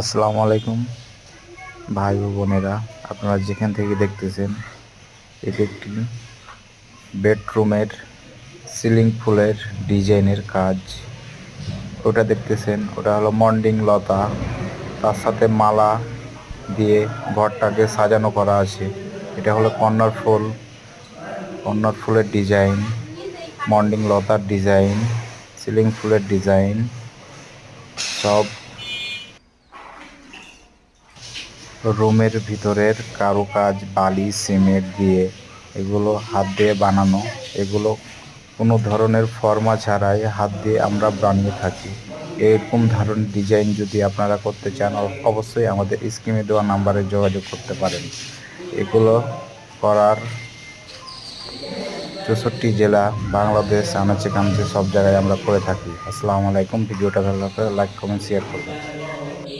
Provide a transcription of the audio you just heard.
আসসালামু আলাইকুম, ভাই ও বোনেরা। আপনারা যেখান থেকে দেখতেছেন, এটি একটি বেডরুমের সিলিং ফুলের ডিজাইনের কাজ। ওটা দেখতেছেন, ওটা হলো মন্ডিং লতা। তার সাথে মালা দিয়ে ঘরটাকে সাজানো করা আছে। এটা হলো কর্নার ফুল কর্নার ফুলের ডিজাইন, মন্ডিং লতার ডিজাইন সিলিং ফুলের ডিজাইন, সব রুমের ভিতরের কারুকাজ, বালি, সিমেন্ট দিয়ে এগুলো হাত দিয়ে বানানো। এগুলো কোনো ধরনের ফর্মা ছাড়াই হাত দিয়ে আমরা বানিয়ে থাকি। এরকম ধরনের ডিজাইন যদি আপনারা করতে চান অবশ্যই আমাদের স্ক্রিনে দেওয়া নাম্বারে যোগাযোগ করতে পারেন। এগুলো করার চৌষট্টি জেলা, বাংলাদেশ আনাচে কানাচে সব জায়গায় আমরা করে থাকি। আসসালামু আলাইকুম। ভিডিওটা ভালো লাগলে লাইক কমেন্ট শেয়ার করবেন।